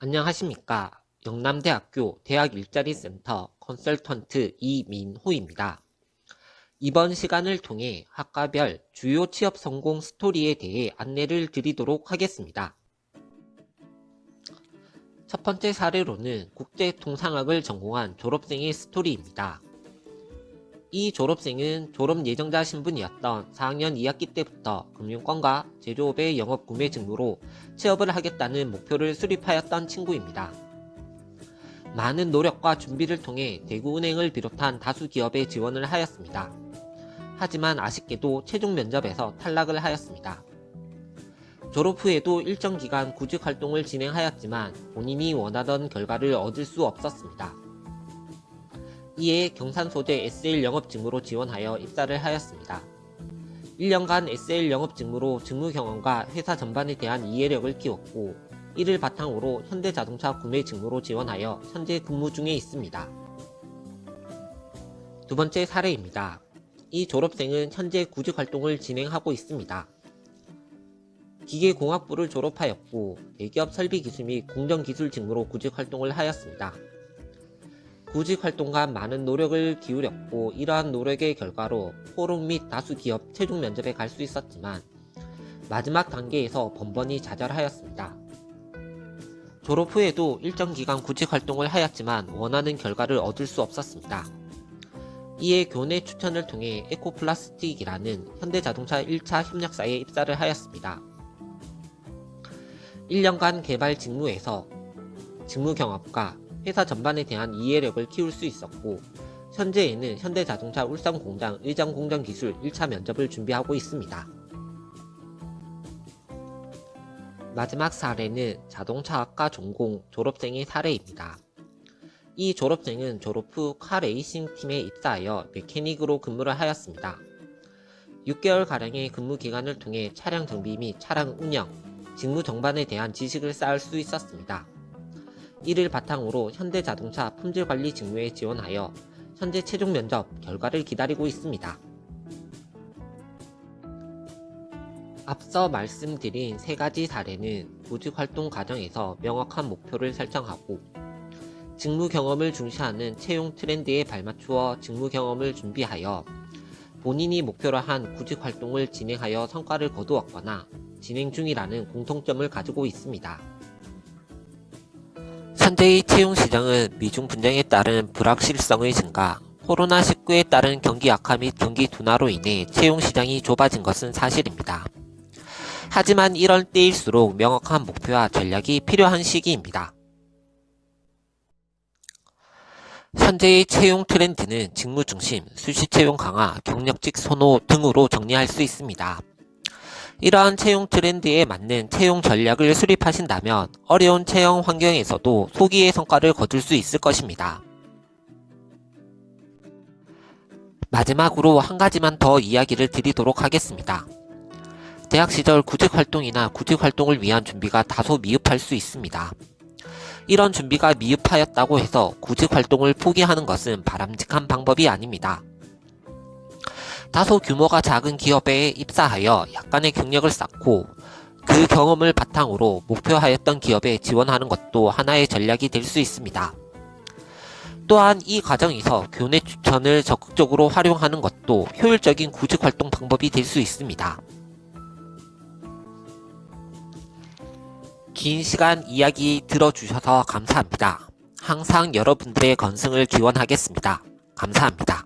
안녕하십니까. 영남대학교 대학 일자리 센터 컨설턴트 이민호입니다. 이번 시간을 통해 학과별 주요 취업 성공 스토리에 대해 안내를 드리도록 하겠습니다. 첫 번째 사례로는 국제통상학을 전공한 졸업생의 스토리입니다. 이 졸업생은 졸업 예정자 신분이었던 4학년 2학기 때부터 금융권과 제조업의 영업 구매 직무로 취업을 하겠다는 목표를 수립하였던 친구입니다. 많은 노력과 준비를 통해 대구은행을 비롯한 다수 기업에 지원을 하였습니다. 하지만 아쉽게도 최종 면접에서 탈락을 하였습니다. 졸업 후에도 일정 기간 구직 활동을 진행하였지만 본인이 원하던 결과를 얻을 수 없었습니다. 이에 경산 소재 SL 영업 직무로 지원하여 입사를 하였습니다. 1년간 SL 영업 직무로 직무 경험과 회사 전반에 대한 이해력을 키웠고 이를 바탕으로 현대자동차 구매 직무로 지원하여 현재 근무 중에 있습니다. 두 번째 사례입니다. 이 졸업생은 현재 구직 활동을 진행하고 있습니다. 기계공학부를 졸업하였고 대기업 설비기술 및 공정기술 직무로 구직 활동을 하였습니다. 구직 활동과 많은 노력을 기울였고 이러한 노력의 결과로 포럼 및 다수 기업 최종 면접에 갈 수 있었지만 마지막 단계에서 번번이 좌절하였습니다. 졸업 후에도 일정 기간 구직 활동을 하였지만 원하는 결과를 얻을 수 없었습니다. 이에 교내 추천을 통해 에코플라스틱이라는 현대자동차 1차 협력사에 입사를 하였습니다. 1년간 개발 직무에서 직무 경험과 회사 전반에 대한 이해력을 키울 수 있었고 현재에는 현대자동차 울산 공장 의장 공정 기술 1차 면접을 준비하고 있습니다. 마지막 사례는 자동차학과 전공 졸업생의 사례입니다. 이 졸업생은 졸업 후 카레이싱 팀에 입사하여 메케닉으로 근무를 하였습니다. 6개월가량의 근무 기간을 통해 차량 정비 및 차량 운영, 직무 정반에 대한 지식을 쌓을 수 있었습니다. 이를 바탕으로 현대자동차 품질관리 직무에 지원하여 현재 최종 면접 결과를 기다리고 있습니다. 앞서 말씀드린 세 가지 사례는 구직 활동 과정에서 명확한 목표를 설정하고 직무 경험을 중시하는 채용 트렌드에 발맞추어 직무 경험을 준비하여 본인이 목표로 한 구직 활동을 진행하여 성과를 거두었거나 진행 중이라는 공통점을 가지고 있습니다. 현재의 채용 시장은 미중 분쟁에 따른 불확실성의 증가, 코로나19에 따른 경기 악화 및 경기 둔화로 인해 채용 시장이 좁아진 것은 사실입니다. 하지만 이런 때일수록 명확한 목표와 전략이 필요한 시기입니다. 현재의 채용 트렌드는 직무 중심, 수시 채용 강화, 경력직 선호 등으로 정리할 수 있습니다. 이러한 채용 트렌드에 맞는 채용 전략을 수립하신다면 어려운 채용 환경에서도 소기의 성과를 거둘 수 있을 것입니다. 마지막으로 한 가지만 더 이야기를 드리도록 하겠습니다. 대학 시절 구직 활동이나 구직 활동을 위한 준비가 다소 미흡할 수 있습니다. 이런 준비가 미흡하였다고 해서 구직 활동을 포기하는 것은 바람직한 방법이 아닙니다. 다소 규모가 작은 기업에 입사하여 약간의 경력을 쌓고 그 경험을 바탕으로 목표하였던 기업에 지원하는 것도 하나의 전략이 될 수 있습니다. 또한 이 과정에서 교내 추천을 적극적으로 활용하는 것도 효율적인 구직 활동 방법이 될 수 있습니다. 긴 시간 이야기 들어주셔서 감사합니다. 항상 여러분들의 건승을 기원하겠습니다. 감사합니다.